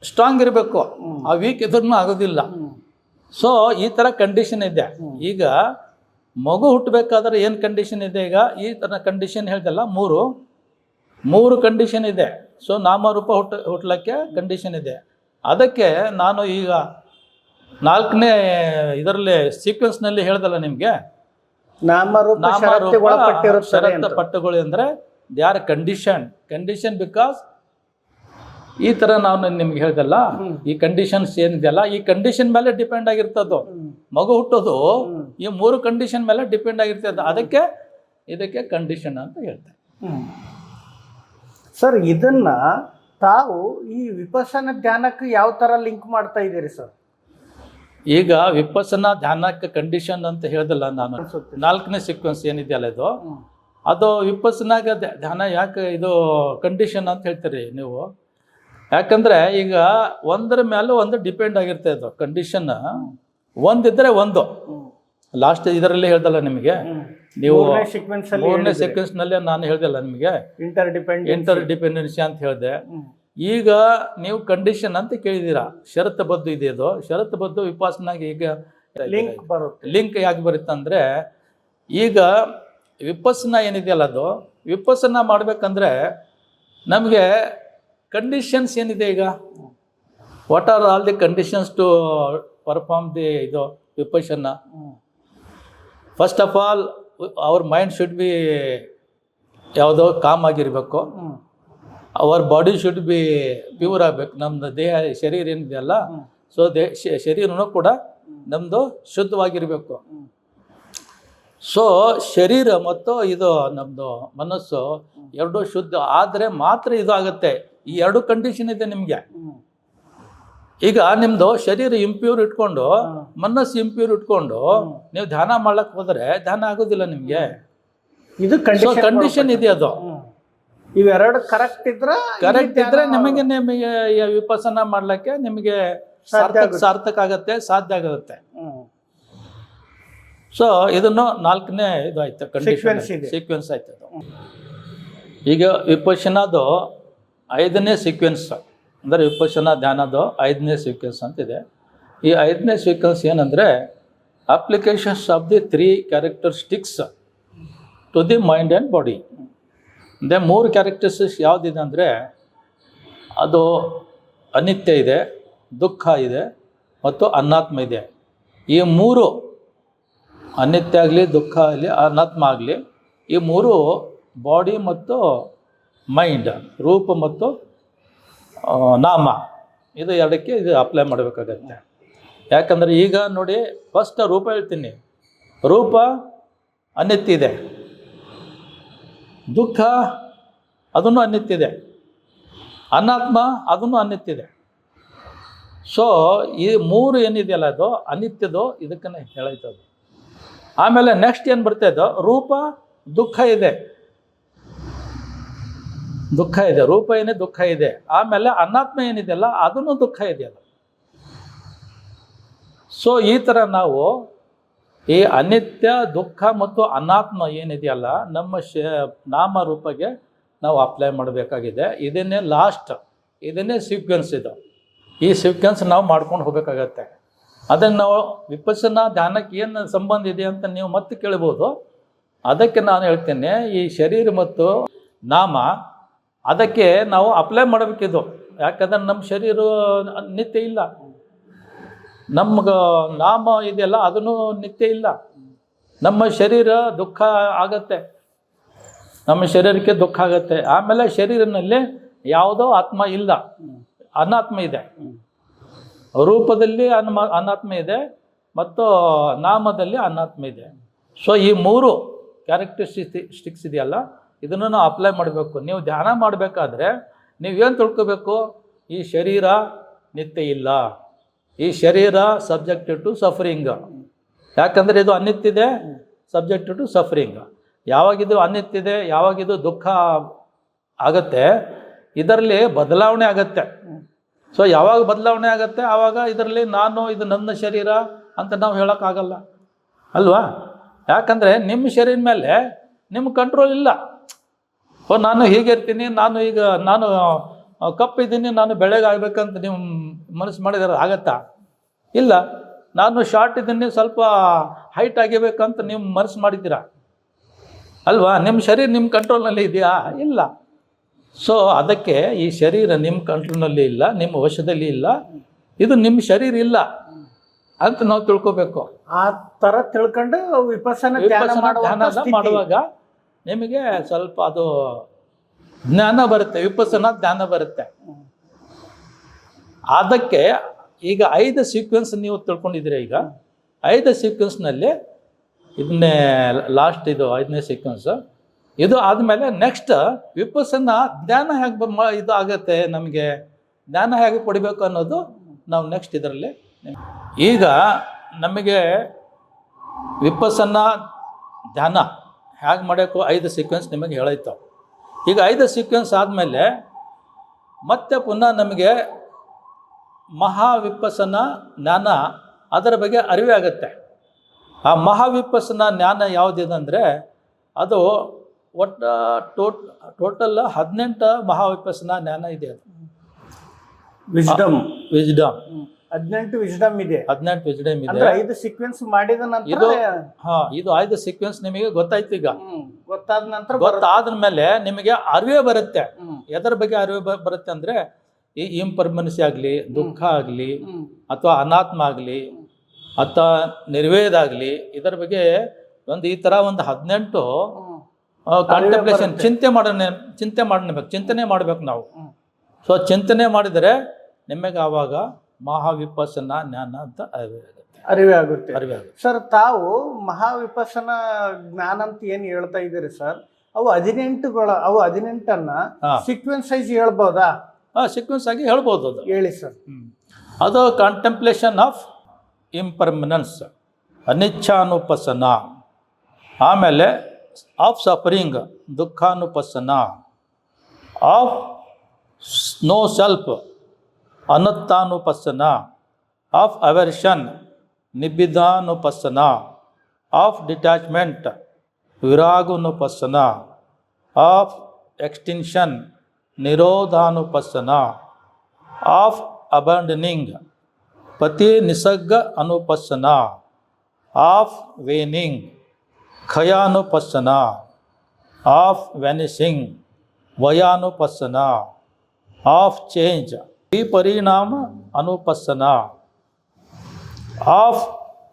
ಸ್ಟ್ರಾಂಗ್ ಇರಬೇಕು. ಆ ವೀಕ್ ಇದ್ರೂ ಆಗೋದಿಲ್ಲ. ಸೊ ಈ ಥರ ಕಂಡೀಷನ್ ಇದೆ. ಈಗ ಮಗು ಹುಟ್ಟಬೇಕಾದ್ರೆ ಏನು ಕಂಡೀಷನ್ ಇದೆ ಈಗ? ಈ ಥರ ಕಂಡೀಷನ್ ಹೇಳ್ದಲ್ಲ ಮೂರು. ಮೂರು ಕಂಡೀಷನ್ ಇದೆ. ಸೊ ನಾಮರೂಪ ಹುಟ್ಟ ಹುಟ್ಟಲಿಕ್ಕೆ ಕಂಡೀಷನ್ ಇದೆ. ಅದಕ್ಕೆ ನಾನು ಈಗ ನಾಲ್ಕನೇ ಇದರಲ್ಲಿ ಸೀಕ್ವೆನ್ಸ್ನಲ್ಲಿ ಹೇಳ್ದಲ್ಲ ನಿಮಗೆ? ನಾಮರೂಪ ನಾಮರೂಪ. ಪಟ್ಟುಗಳು ಅಂದರೆ they are condition condition because ಈ ಥರ ನಾನು ನಿಮ್ಗೆ ಹೇಳ್ದಲ್ಲ ಈ ಕಂಡೀಷನ್ಸ್ ಏನಿದೆಯಲ್ಲ ಈ ಕಂಡೀಷನ್ ಮೇಲೆ ಡಿಪೆಂಡ್ ಆಗಿರ್ತದ್ದು. ಮಗು ಹುಟ್ಟೋದು ಈ ಮೂರು ಕಂಡೀಷನ್ ಮೇಲೆ ಡಿಪೆಂಡ್ ಆಗಿರ್ತದೆ. ಅದಕ್ಕೆ ಇದಕ್ಕೆ ಕಂಡೀಷನ್ ಅಂತ ಹೇಳ್ತಾರೆ. ಸರ್ ಇದನ್ನ ತಾವು ಈ ವಿಪಸನ ಧ್ಯಾನಕ್ಕೆ ಯಾವ ತರ ಲಿಂಕ್ ಮಾಡ್ತಾ ಇದ್ದೀರಿ ಸರ್? ಈಗ ವಿಪಸನ ಧ್ಯಾನಕ್ಕೆ ಕಂಡೀಷನ್ ಅಂತ ಹೇಳ್ದಲ್ಲ ನಾನು. ನಾಲ್ಕನೇ ಸೀಕ್ವೆನ್ಸ್ ಏನಿದೆಯಲ್ಲ ಇದು? ಅದು ವಿಪಸ್ಸನಾಗ ಧ್ಯ- ಧ್ಯಾನ ಯಾಕೆ ಇದು ಕಂಡೀಷನ್ ಅಂತ ಹೇಳ್ತೀರಿ ನೀವು? ಯಾಕಂದ್ರೆ ಈಗ ಒಂದರ ಮೇಲೆ ಒಂದು ಡಿಪೆಂಡ್ ಆಗಿರ್ತಾ ಅದು ಕಂಡೀಷನ್ ಒಂದಿದ್ರೆ ಒಂದು. ಲಾಸ್ಟ್ ಇದರಲ್ಲಿ ಹೇಳ್ದಲ್ಲ ನಿಮಗೆ? ನೀವು ಮೂರನೇ ಸೀಕ್ವೆನ್ಸ್ ಅಲ್ಲಿ ಮೂರನೇ ಸೀಕ್ವೆನ್ಸ್ನಲ್ಲಿ ನಾನು ಹೇಳ್ದಲ್ಲ ನಿಮಗೆ? ಇಂಟರ್ ಡಿಪೆಂಡ್ ಇಂಟರ್ ಡಿಪೆಂಡೆನ್ಸಿ ಅಂತ ಹೇಳಿದೆ. ಈಗ ನೀವು ಕಂಡೀಷನ್ ಅಂತ ಕೇಳಿದ್ದೀರಾ ಶರತ್ ಬದ್ದು ಇದೆ ಅದು. ಷರತ್ತು ಬದ್ದು ವಿಪಾಸನಾಗಿ ಈಗ ಲಿಂಕ್ ಬರುತ್ತೆ. ಲಿಂಕ್ ಯಾಕೆ ಬರುತ್ತೆ ಅಂದರೆ ಈಗ ವಿಪಸ್ಸನ ಏನಿದೆಯಲ್ಲ ಅದು? ವಿಪಸ್ಸನ ಮಾಡಬೇಕಂದ್ರೆ ನಮಗೆ ಕಂಡೀಷನ್ಸ್ ಏನಿದೆ ಈಗ what are all the conditions to perform the ಇದು ವಿಪಶನ್ನ ಫಸ್ಟ್ ಆಫ್ ಆಲ್ ಅವ್ರ ಮೈಂಡ್ ಶುಡ್ ಬಿ ಯಾವುದೋ ಕಾಮ್ ಆಗಿರಬೇಕು. Hour body should be pure ಆಗಬೇಕು ನಮ್ಮದು ದೇಹ, ಶರೀರ ಏನಿದೆಯಲ್ಲ. ಸೊ ದೇ ಶರೀರನೂ ಕೂಡ ನಮ್ಮದು ಶುದ್ಧವಾಗಿರಬೇಕು. ಸೊ ಶರೀರ ಮತ್ತು ಇದು ನಮ್ಮದು ಮನಸ್ಸು ಎರಡೂ ಶುದ್ಧ, ಆದರೆ ಮಾತ್ರ ಇದು ಆಗುತ್ತೆ ಈ ಎರಡು ಕಂಡೀಷನ್ ಇದೆ ನಿಮಗೆ ಈಗ ನಿಮ್ಮದು ಶರೀರ ಇಂಪ್ಯೂರ್ ಇಟ್ಕೊಂಡು ಮನಸ್ಸು ಇಂಪ್ಯೂರ್ ಇಟ್ಕೊಂಡು ನೀವು ಧ್ಯಾನ ಮಾಡ್ಲಕ್ಕೆ ಹೋದರೆ ಧ್ಯಾನ ಆಗೋದಿಲ್ಲ ನಿಮಗೆ ಇದು ಕಂಡೀಷನ್ ಕಂಡೀಷನ್ ಇದೆ ಅದು. ಇವೆರಡು ಕರೆಕ್ಟ್ ಇದ್ರೆ ಕರೆಕ್ಟ್ ಇದ್ರೆ ನಿಮಗೆ ನಿಮಗೆ ವಿಪಸನ ಮಾಡ್ಲಿಕ್ಕೆ ನಿಮಗೆ ಸಾರ್ಥಕ ಆಗುತ್ತೆ. ಸಾರ್ಥಕ ಆಗತ್ತೆ ಸಾಧ್ಯ ಆಗುತ್ತೆ. ಸೊ ಇದನ್ನು ನಾಲ್ಕನೇ ಇದು ಇದೆ. ಸೀಕ್ವೆನ್ಸ್ ಆಯ್ತು. ಈಗ ವಿಪಶನದು ಐದನೇ ಸೀಕ್ವೆನ್ಸ್ ಅಂದರೆ ವಿಪಶನ ಧ್ಯಾನದ ಐದನೇ ಸೀಕ್ವೆನ್ಸ್ ಅಂತಿದೆ ಈ ಐದನೇ ಸೀಕ್ವೆನ್ಸ್ ಏನಂದರೆ applications of the three characteristics to the mind and body ಅಂದರೆ ಮೂರು ಕ್ಯಾರೆಕ್ಟರಿಸ್ಟಿಕ್ಸ್ ಯಾವುದಿದೆ ಅಂದರೆ, ಅದು ಅನಿತ್ಯ ಇದೆ, ದುಃಖ ಇದೆ ಮತ್ತು ಅನಾತ್ಮ ಇದೆ. ಈ ಮೂರು ಅನಿತ್ಯ ಆಗಲಿ, ದುಃಖ ಆಗಲಿ, ಅನಾತ್ಮ ಆಗಲಿ, ಈ ಮೂರು ಬಾಡಿ ಮತ್ತು ಮೈಂಡ್ ರೂಪ ಮತ್ತು ನಾಮ. ಇದು ಎರಡಕ್ಕೆ ಇದು ಅಪ್ಲೈ ಮಾಡಬೇಕಾಗತ್ತೆ. ಯಾಕಂದರೆ ಈಗ ನೋಡಿ ಫಸ್ಟ್ ರೂಪ ಹೇಳ್ತೀನಿ. ರೂಪ ಅನಿತ್ಯ ಇದೆ. ದುಃಖ ಅದನ್ನು ಅನಿತ್ಯ ಇದೆ. ಅನಾತ್ಮ ಅದನ್ನು ಅನಿತ್ಯ ಇದೆ. ಸೊ ಈ ಮೂರು ಏನಿದೆಯಲ್ಲ ಅದು? ಅನಿತ್ಯದೋ, ಇದಕ್ಕನೇ ಹೇಳೈತದು ಆಮೇಲೆ ನೆಕ್ಸ್ಟ್ ಏನು ಬರ್ತಾಯಿದ್ದು ರೂಪ, ದುಃಖ ಇದೆ. ದುಃಖ ಇದೆ, ರೂಪ ಏನೇ ದುಃಖ ಇದೆ, ಆಮೇಲೆ ಅನಾತ್ಮ ಏನಿದೆಯಲ್ಲ ಅದನ್ನು ದುಃಖ ಇದೆ ಅದು ಸೊ ಈ ಥರ ನಾವು ಈ ಅನಿತ್ಯ, ದುಃಖ ಮತ್ತು ಅನಾತ್ಮ ಏನಿದೆಯಲ್ಲ, ನಮ್ಮ ಶ ನಾಮ ರೂಪಗೆ ನಾವು ಅಪ್ಲೈ ಮಾಡಬೇಕಾಗಿದೆ. ಇದನ್ನೇ ಲಾಸ್ಟ್ ಇದನ್ನೇ ಸೀಕ್ವೆನ್ಸ್ ಇದು. ಈ ಸೀಕ್ವೆನ್ಸ್ ನಾವು ಮಾಡ್ಕೊಂಡು ಹೋಗಬೇಕಾಗತ್ತೆ. ಅದನ್ನು ನಾವು ವಿಪಸ್ಸನ ಧ್ಯಾನಕ್ಕೆ ಏನು ಸಂಬಂಧ ಇದೆ ಅಂತ ನೀವು ಮತ್ತೆ ಕೇಳ್ಬೋದು. ಅದಕ್ಕೆ ನಾನು ಹೇಳ್ತೇನೆ, ಈ ಶರೀರ ಮತ್ತು ನಾಮ ಅದಕ್ಕೆ ನಾವು ಅಪ್ಲೈ ಮಾಡಬೇಕಿದ್ದು ಯಾಕಂದ್ರೆ ನಮ್ಮ ಶರೀರ ನಿತ್ಯ ಇಲ್ಲ. ನಮ್ಗೆ ನಾಮ ಇದೆಯಲ್ಲ ಅದನ್ನು ನಿತ್ಯ ಇಲ್ಲ. ನಮ್ಮ ಶರೀರ ದುಃಖ ಆಗತ್ತೆ. ನಮ್ಮ ಶರೀರಕ್ಕೆ ದುಃಖ ಆಗತ್ತೆ. ಆಮೇಲೆ ಶರೀರನಲ್ಲಿ ಯಾವುದೋ ಆತ್ಮ ಇಲ್ಲ. ಅನಾತ್ಮ ಇದೆ. ರೂಪದಲ್ಲಿ ಅನ್ಮ, ಅನಾತ್ಮ ಇದೆ ಮತ್ತು ನಾಮದಲ್ಲಿ ಅನಾತ್ಮ ಇದೆ. ಸೊ ಈ ಮೂರು ಕ್ಯಾರೆಕ್ಟರಿಸ್ಟಿಕ್ಸ್ ಇದೆಯಲ್ಲ ಇದನ್ನು ನಾವು ಅಪ್ಲೈ ಮಾಡಬೇಕು. ನೀವು ಧ್ಯಾನ ಮಾಡಬೇಕಾದ್ರೆ ನೀವೇನು ತಿಳ್ಕೋಬೇಕು? ಈ ಶರೀರ ನಿತ್ಯ ಇಲ್ಲ. ಈ ಶರೀರ ಸಬ್ಜೆಕ್ಟೆಡ್ ಟು ಸಫರಿಂಗ್ ಯಾಕಂದರೆ ಇದು ಅನಿತ್ಯ ಇದೆ ಸಬ್ಜೆಕ್ಟೆಡ್ ಟು ಸಫರಿಂಗ್ ಯಾವಾಗಿದು ಅನಿತ್ಯ ಇದೆ ಯಾವಾಗಿದು ದುಃಖ ಆಗತ್ತೆ, ಇದರಲ್ಲಿ ಬದಲಾವಣೆ ಆಗತ್ತೆ. ಸೊ ಯಾವಾಗ ಬದಲಾವಣೆ ಆಗತ್ತೆ? ಆವಾಗ ಇದರಲ್ಲಿ ನಾನು, ಇದು ನನ್ನ ಶರೀರ ಅಂತ ನಾವು ಹೇಳೋಕ್ಕಾಗಲ್ಲ. ಅಲ್ವಾ? ಯಾಕಂದರೆ ನಿಮ್ಮ ಶರೀರ ಮೇಲೆ ನಿಮ್ಮ ಕಂಟ್ರೋಲ್ ಇಲ್ಲ. ಓ ನಾನು ಹೀಗೆ ಇರ್ತೀನಿ ನಾನು ಈಗ ನಾನು ಕಪ್ಪಿದ್ದೀನಿ ನಾನು ಬೆಳೆಗಾಗಬೇಕಂತ ನೀವು ಮನಸ್ಸು ಮಾಡಿದಾರೆ ಆಗತ್ತಾ? ಇಲ್ಲ ನಾನು ಶಾರ್ಟ್ ಇದ್ದೀನಿ ಸ್ವಲ್ಪ ಹೈಟ್ ಆಗಿಬೇಕಂತ ನೀವು ಮನಸ್ಸು ಮಾಡಿದ್ದೀರಾ? ಅಲ್ವಾ? ನಿಮ್ಮ ಶರೀರ ನಿಮ್ಮ ಕಂಟ್ರೋಲ್ನಲ್ಲಿ ಇದೆಯಾ? ಇಲ್ಲ. ಸೊ ಅದಕ್ಕೆ ಈ ಶರೀರ ನಿಮ್ಮ ಕಂಟ್ರೋಲ್ನಲ್ಲಿ ಇಲ್ಲ ನಿಮ್ಮ ವಶದಲ್ಲಿ ಇಲ್ಲ ಇದು ನಿಮ್ಮ ಶರೀರ ಇಲ್ಲ ಅಂತ ನಾವು ತಿಳ್ಕೊಬೇಕು. ಆ ತರ ತಿಳ್ಕೊಂಡು ವಿಪಸನ ಧ್ಯಾನ ಮಾಡುವಾಗ ನಿಮಗೆ ಸ್ವಲ್ಪ ಅದು ಜ್ಞಾನ ಬರುತ್ತೆ ವಿಪಸ್ಸನ ಜ್ಞಾನ ಬರುತ್ತೆ. ಅದಕ್ಕೆ ಈಗ ಐದು ಸೀಕ್ವೆನ್ಸ್ ನೀವು ತಿಳ್ಕೊಂಡಿದ್ದೀರಿ ಈಗ? ಐದು ಸೀಕ್ವೆನ್ಸ್ನಲ್ಲಿ ಇದನ್ನೇ ಲಾಸ್ಟ್ ಇದು ಐದನೇ ಸೀಕ್ವೆನ್ಸ್ ಇದು ಆದಮೇಲೆ ನೆಕ್ಸ್ಟ್ ವಿಪಸ್ಸನ್ನ ಜ್ಞಾನ ಹೇಗೆ ಇದು ಆಗುತ್ತೆ ನಮಗೆ? ಜ್ಞಾನ ಹೇಗೆ ಕೊಡಬೇಕು ಅನ್ನೋದು ನಾವು ನೆಕ್ಸ್ಟ್ ಇದರಲ್ಲಿ ಈಗ ನಮಗೆ ವಿಪಸ್ಸನ್ನ ಧ್ಯಾನ ಹೇಗೆ ಮಾಡಬೇಕು ಐದು ಸೀಕ್ವೆನ್ಸ್ ನಿಮಗೆ ಹೇಳೈತು. ಈಗ ಐದು ಸೀಕ್ವೆನ್ಸ್ ಆದಮೇಲೆ ಮತ್ತೆ ಪುನಃ ನಮಗೆ ಮಹಾವಿಪಸನ ಜ್ಞಾನ ಅದರ ಬಗ್ಗೆ ಅರಿವೆ ಆಗುತ್ತೆ. ಆ ಮಹಾವಿಪಸನ ಜ್ಞಾನ ಯಾವುದಿದೆ ಅಂದರೆ ಅದು ಒಟ್ಟ ಟೋಟ್ ಟೋಟಲ್ ಹದಿನೆಂಟು ಮಹಾವಿಪಸನ ಜ್ಞಾನ ಇದೆ ಅದು. ವಿಜ್ಡಮ್ ವಿಜ್ಡಮ್ ಹದಿನೆಂಟು ವಿಸ್ಡಮ್ ಇದೆ. ಹದಿನೆಂಟು ವಿಜ್ಡಮ್ ಇದೆ. ಅಂದ್ರೆ ಐದು ಸೀಕ್ವೆನ್ಸ್ ಮಾಡಿದ ನಂತರ ಇದು ಹಾ ಇದು ಐದು ಸೀಕ್ವೆನ್ಸ್ ನಿಮಗೆ ಗೊತ್ತಾಯ್ತು ಈಗ. ಗೊತ್ತಾದ ನಂತರ ಗೊತ್ತಾದ ಮೇಲೆ ನಿಮಗೆ ಅರಿವೇ ಬರುತ್ತೆ. ಎದರ ಬಗ್ಗೆ ಅರಿವೆ ಬರುತ್ತೆ ಅಂದ್ರೆ ಈ ಇಂಪರ್ಮನೆನ್ಸಿ ಆಗಲಿ ದುಃಖ ಆಗಲಿ ಅಥವಾ ಅನಾತ್ಮ ಆಗಲಿ ಅಥವಾ ನಿರ್ವೇದ ಆಗಲಿ ಇದರ ಬಗ್ಗೆ ಒಂದು ಈ ಥರ ಒಂದು ಹದಿನೆಂಟು ಕಾಂಟೆಂಪ್ಲೇಷನ್ ಚಿಂತೆ ಮಾಡೋಣ ಚಿಂತೆ ಮಾಡಬೇಕು ಚಿಂತನೆ ಮಾಡಬೇಕು ನಾವು. ಸೊ ಚಿಂತನೆ ಮಾಡಿದರೆ ನಿಮಗೆ ಆವಾಗ ಮಹಾವಿಪಸನ ಜ್ಞಾನ ಅಂತ ಅರಿವೆ ಆಗುತ್ತೆ. ಅರಿವೆ ಆಗುತ್ತೆ. ಅರಿವೆ ಆಗುತ್ತೆ. ಸರ್ ತಾವು ಮಹಾವಿಪಸನ ಜ್ಞಾನ ಅಂತ ಏನು ಹೇಳ್ತಾ ಇದ್ದೀರಿ ಸರ್ ಅವು ಹದಿನೆಂಟುಗಳ ಅವು ಹದಿನೆಂಟನ್ನ ಹಾ. ಸೀಕ್ವೆನ್ಸ್ ವೈಸ್ ಹೇಳ್ಬೋದಾ? ಹಾಂ ಸೀಕ್ವೆನ್ಸ್ ಆಗಿ ಹೇಳ್ಬೋದು ಅದು. ಹೇಳಿ ಸರ್ ಅದು ಕಾಂಟೆಂಪ್ಲೇಷನ್ ಆಫ್ ಇಂಪರ್ಮನೆನ್ಸ್ ಅನಿಚ್ಛಾನುಪಸನ ಆಮೇಲೆ ಆಫ್ ಸಫರಿಂಗ್ ದುಃಖಾನುಪಸನ ಆಫ್ ನೋ ಸೆಲ್ಫ್ అనత్తానుపసన ఆఫ్ అవర్షన్ నిబిధానుపసన ఆఫ్ డిటాచ్మెంట్ విరాగునుపసన ఆఫ్ ఎక్స్టెన్షన్ నిరోధానుపసన ఆఫ్ అబండనింగ్ పతి నిసర్గ అనుపసన ఆఫ్ వేనింగ్ ఖయానుపసన ఆఫ్ వెనిసింగ్ వయానుపసన ఆఫ్ చేంజ్ ఈ పరిణామ అనుపసన. ఆఫ్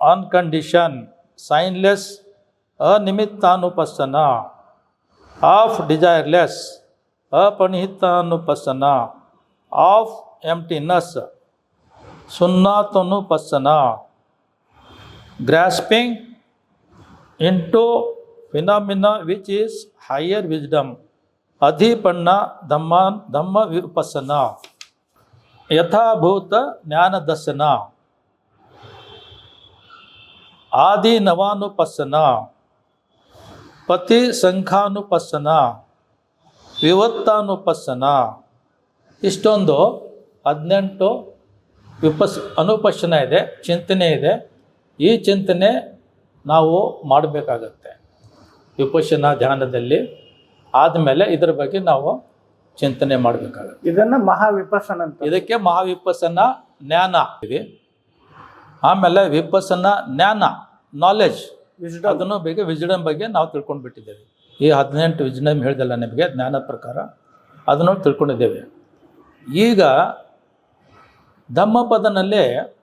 అన్కండిషన్ సైన్లెస్ అనిమిత్తానుపసన. ఆఫ్ డిజైర్లెస్ అపనిహితానుపసన. Of emptiness సున్నాతనుపసన. Grasping into phenomena which is higher wisdom. అధిపన్న ధమ్మాన్ ధమ్మ విపసన. ಯಥಾಭೂತ ಜ್ಞಾನದರ್ಶನ. ಆದಿ ನವಾನುಪಸ್ಸನ ಪತಿ ಸಂಖಾನುಪಸ್ಸನ ವಿವತ್ತಾನುಪಸ್ಸನ ಇಷ್ಟೊಂದು ಹದಿನೆಂಟು ವಿಪಸ್, ಅನುಪಶನ ಇದೆ, ಚಿಂತನೆ ಇದೆ. ಈ ಚಿಂತನೆ ನಾವು ಮಾಡಬೇಕಾಗತ್ತೆ. ವಿಪಶನ ಧ್ಯಾನದಲ್ಲಿ. ಆದಮೇಲೆ ಇದರ ಬಗ್ಗೆ ನಾವು ಚಿಂತನೆ ಮಾಡಬೇಕಾಗುತ್ತೆ. ಇದನ್ನ ಮಹಾವಿಪಸನ ಅಂತ. ಇದಕ್ಕೆ ಮಹಾವಿಪಸನ ಜ್ಞಾನ. ಇದೆ ಆಮೇಲೆ ವಿಪಸನ ಜ್ಞಾನ ನಾಲೆಜ್ ಅದನ್ನು ಬಗ್ಗೆ ವಿಜ್ಡಮ್ ಬಗ್ಗೆ ನಾವು ತಿಳ್ಕೊಂಡು ಬಿಟ್ಟಿದ್ದೇವೆ. ಈ ಹದಿನೆಂಟು ವಿಜ್ಡಮ್ ಹೇಳಿದಲ್ಲ ನಿಮಗೆ ಜ್ಞಾನದ ಪ್ರಕಾರ. ಅದನ್ನು ತಿಳ್ಕೊಂಡಿದ್ದೇವೆ. ಈಗ ಧಮ್ಮಪದನಲ್ಲಿ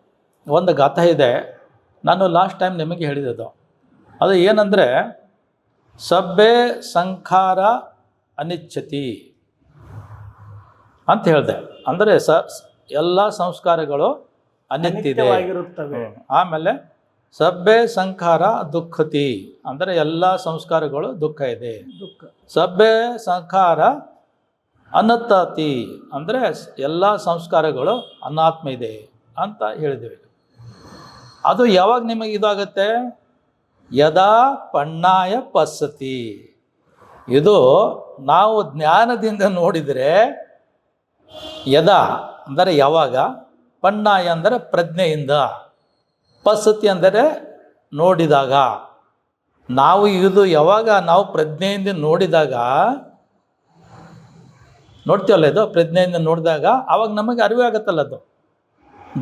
ಒಂದು ಗಾಥ ಇದೆ. ನಾನು ಲಾಸ್ಟ್ ಟೈಮ್ ನಿಮಗೆ ಹೇಳಿದ್ದು ಅದು ಏನಂದರೆ ಸಬ್ಬೆ ಸಂಖಾರ ಅನಿಚ್ಛತಿ. ಅಂತ ಹೇಳಿದೆ. ಅಂದರೆ ಸ ಎಲ್ಲ ಸಂಸ್ಕಾರಗಳು ಅನಿತ್ಯವಾಗಿರುತ್ತವೆ. ಆಮೇಲೆ ಸಬ್ಬೆ ಸಂಖಾರ ದುಃಖತಿ. ಅಂದರೆ ಎಲ್ಲ ಸಂಸ್ಕಾರಗಳು ದುಃಖ ಇದೆ. ದುಃಖ. ಸಬ್ಬೆ ಸಂಖಾರ ಅನತ್ತತಿ ಅಂದರೆ ಎಲ್ಲ ಸಂಸ್ಕಾರಗಳು ಅನಾತ್ಮ ಇದೆ ಅಂತ ಹೇಳಿದ್ವಿ ಅದು ಯಾವಾಗ ನಿಮಗೆ ಇದಾಗುತ್ತೆ? ಯದಾ ಪಣ್ಣಾಯ ಪಸ್ಸತಿ. ಇದು ನಾವು ಜ್ಞಾನದಿಂದ ನೋಡಿದರೆ ಯದಾ ಅಂದರೆ ಯಾವಾಗ? ಪಣ್ಣಾಯ ಅಂದರೆ ಪ್ರಜ್ಞೆಯಿಂದ. ಪಸತಿ ಅಂದರೆ ನೋಡಿದಾಗ. ನಾವು ಇದು ಯಾವಾಗ ನಾವು ಪ್ರಜ್ಞೆಯಿಂದ ನೋಡಿದಾಗ, ನೋಡ್ತೀವಲ್ಲ ಇದು? ಪ್ರಜ್ಞೆಯಿಂದ ನೋಡಿದಾಗ ಆವಾಗ ನಮಗೆ ಅರಿವು ಆಗುತ್ತಲ್ಲ ಅದು.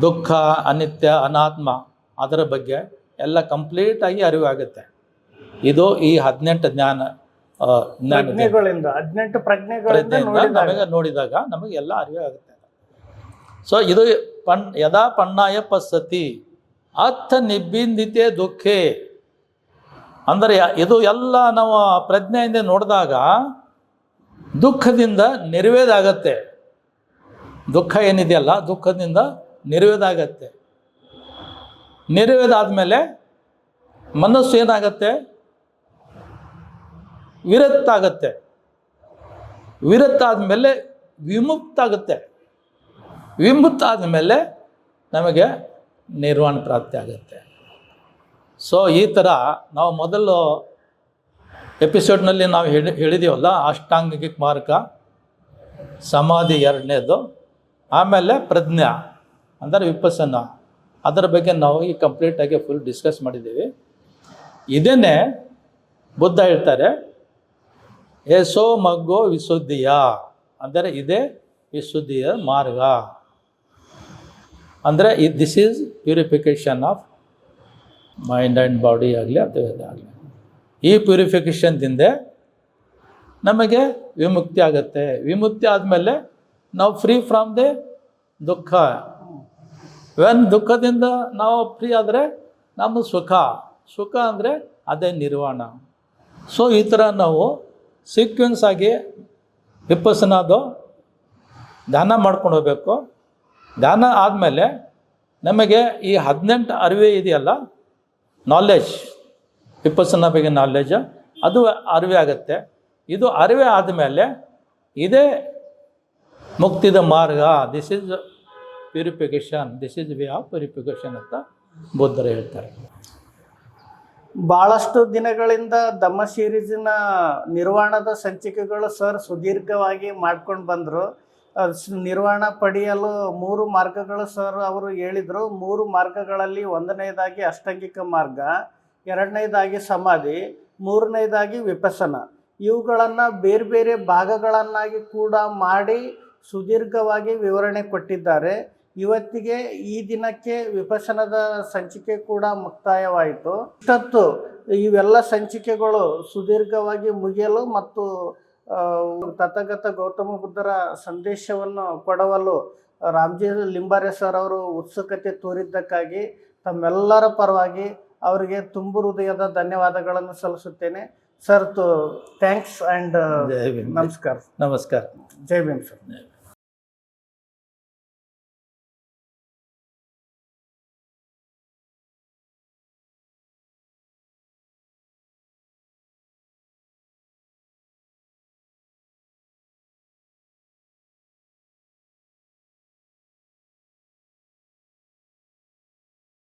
ದುಃಖ, ಅನಿತ್ಯ, ಅನಾತ್ಮ ಅದರ ಬಗ್ಗೆ ಎಲ್ಲ ಕಂಪ್ಲೀಟಾಗಿ ಅರಿವು ಆಗುತ್ತೆ ಇದು ಈ ಹದಿನೆಂಟು ಜ್ಞಾನ. ಪ್ರಜ್ಞೆಗಳಿಂದ ಹದಿನೆಂಟು ಪ್ರಜ್ಞೆಗಳಿಂದ ನೋಡಿದಾಗ. ನಮಗೆ ನೋಡಿದಾಗ ನಮಗೆ ಎಲ್ಲ ಅರಿವೆ ಆಗುತ್ತೆ. ಸೊ ಇದು ಪಣ್ ಯದಾ ಪಣ್ಣಾಯ ಪಸ್ಸತಿ ಅರ್ಥ ನಿಬ್ಬಿಂದಿತೆ ದುಃಖೆ. ಅಂದರೆ ಇದು ಎಲ್ಲ ನಾವು ಪ್ರಜ್ಞೆಯಿಂದ ನೋಡಿದಾಗ ದುಃಖದಿಂದ ನೆರವೇದಾಗತ್ತೆ ದುಃಖ ಏನಿದೆಯಲ್ಲ ದುಃಖದಿಂದ ನೆರವೇದಾಗತ್ತೆ ನಿರ್ವೇದ ಆದಮೇಲೆ ಮನಸ್ಸು ಏನಾಗತ್ತೆ? ವಿರಕ್ತ ಆಗತ್ತೆ ಮೇಲೆ ವಿಮುಕ್ತ ಆಗುತ್ತೆ ವಿಮುಕ್ತ ಆದಮೇಲೆ ನಮಗೆ ನಿರ್ವಾಣ ಪ್ರಾಪ್ತಿ ಆಗುತ್ತೆ. ಸೊ ಈ ಥರ ನಾವು ಮೊದಲು ಎಪಿಸೋಡ್ನಲ್ಲಿ ನಾವು ಹೇಳಿ, ಹೇಳಿದೀವಲ್ಲ, ಅಷ್ಟಾಂಗಿಕ ಮಾರ್ಗ, ಸಮಾಧಿ ಎರಡನೇದು, ಆಮೇಲೆ ಪ್ರಜ್ಞಾ, ಅಂದರೆ ವಿಪಸನ ಅದರ ಬಗ್ಗೆ ನಾವು ಈ ಕಂಪ್ಲೀಟಾಗಿ ಫುಲ್ ಡಿಸ್ಕಸ್ ಮಾಡಿದ್ದೀವಿ. ಇದನ್ನೇ ಬುದ್ಧ ಹೇಳ್ತಾರೆ ಏಸೋ ಮಗ್ಗೋ ವಿಶುದ್ಧಿಯ. ಅಂದರೆ ಇದೇ ವಿಶುದ್ಧಿಯ ಮಾರ್ಗ. ಅಂದರೆ ಇದು this is purification of mind and body ಆಗಲಿ ಅಥವಾ ಆಗಲಿ. ಈ ಪ್ಯೂರಿಫಿಕೇಷನ್ದಿಂದ ನಮಗೆ ವಿಮುಕ್ತಿ ಆಗುತ್ತೆ. ವಿಮುಕ್ತಿ ಆದಮೇಲೆ ನಾವು ಫ್ರೀ ಫ್ರಮ್ ದಿ ದುಃಖ. ವೆನ್ ದುಃಖದಿಂದ ನಾವು ಫ್ರೀ ಆದರೆ ನಮ್ಮ ಸುಖ. ಸುಖ ಅಂದರೆ ಅದೇ ನಿರ್ವಾಣ. ಸೊ ಈ ಥರ ನಾವು ಸೀಕ್ವೆನ್ಸ್ ಆಗಿ ವಿಪಸ್ಸನದು ಧ್ಯಾನ ಮಾಡ್ಕೊಂಡು ಹೋಗಬೇಕು. ಧ್ಯಾನ ಆದಮೇಲೆ ನಮಗೆ ಈ ಹದಿನೆಂಟು ಅರಿವೆ ಇದೆಯಲ್ಲ? ನಾಲೆಜ್ ವಿಪಸ್ಸನ ಬಗ್ಗೆ ನಾಲೆಜ್ ಅದು ಅರಿವೆ ಆಗುತ್ತೆ. ಇದು ಅರಿವೆ ಆದಮೇಲೆ ಇದೇ ಮುಕ್ತಿದ ಮಾರ್ಗ. This is purification this is way of purification ಅಂತ ಬುದ್ಧರು ಹೇಳ್ತಾರೆ. ಬಹಳಷ್ಟು ದಿನಗಳಿಂದ ದಮ್ಮ ಸೀರೀಸಿನ ನಿರ್ವಾಣದ ಸಂಚಿಕೆಗಳು ಸರ್ ಸುದೀರ್ಘವಾಗಿ ಮಾಡ್ಕೊಂಡು ಬಂದರು. ನಿರ್ವಾಣ ಪಡೆಯಲು ಮೂರು ಮಾರ್ಗಗಳು ಸರ್ ಅವರು ಹೇಳಿದರು. ಮೂರು ಮಾರ್ಗಗಳಲ್ಲಿ ಒಂದನೇದಾಗಿ ಅಷ್ಟಾಂಗಿಕ ಮಾರ್ಗ, ಎರಡನೇದಾಗಿ ಸಮಾಧಿ, ಮೂರನೇದಾಗಿ ವಿಪಸನ. ಇವುಗಳನ್ನು ಬೇರೆ ಬೇರೆ ಭಾಗಗಳನ್ನಾಗಿ ಕೂಡ ಮಾಡಿ ಸುದೀರ್ಘವಾಗಿ ವಿವರಣೆ ಕೊಟ್ಟಿದ್ದಾರೆ. ಇವತ್ತಿಗೆ ಈ ದಿನಕ್ಕೆ ವಿಪಶನದ ಸಂಚಿಕೆ ಕೂಡ ಮುಕ್ತಾಯವಾಯಿತು. ಇಷ್ಟತ್ತು ಇವೆಲ್ಲ ಸಂಚಿಕೆಗಳು ಸುದೀರ್ಘವಾಗಿ ಮುಗಿಯಲು ಮತ್ತು ತಥಗತ ಗೌತಮ ಬುದ್ಧರ ಸಂದೇಶವನ್ನು ಕೊಡವಲು ರಾಮ್ಜಿ ಲಿಂಬಾರೆ ಸರ್ ಅವರು ಉತ್ಸುಕತೆ ತೋರಿದ್ದಕ್ಕಾಗಿ ತಮ್ಮೆಲ್ಲರ ಪರವಾಗಿ ಅವರಿಗೆ ತುಂಬು ಹೃದಯದ ಧನ್ಯವಾದಗಳನ್ನು ಸಲ್ಲಿಸುತ್ತೇನೆ. ಸರ್ ತು ಥ್ಯಾಂಕ್ಸ್ ಆ್ಯಂಡ್. ನಮಸ್ಕಾರ. ನಮಸ್ಕಾರ. ಜೈ ಭೀಮ್ ಸರ್.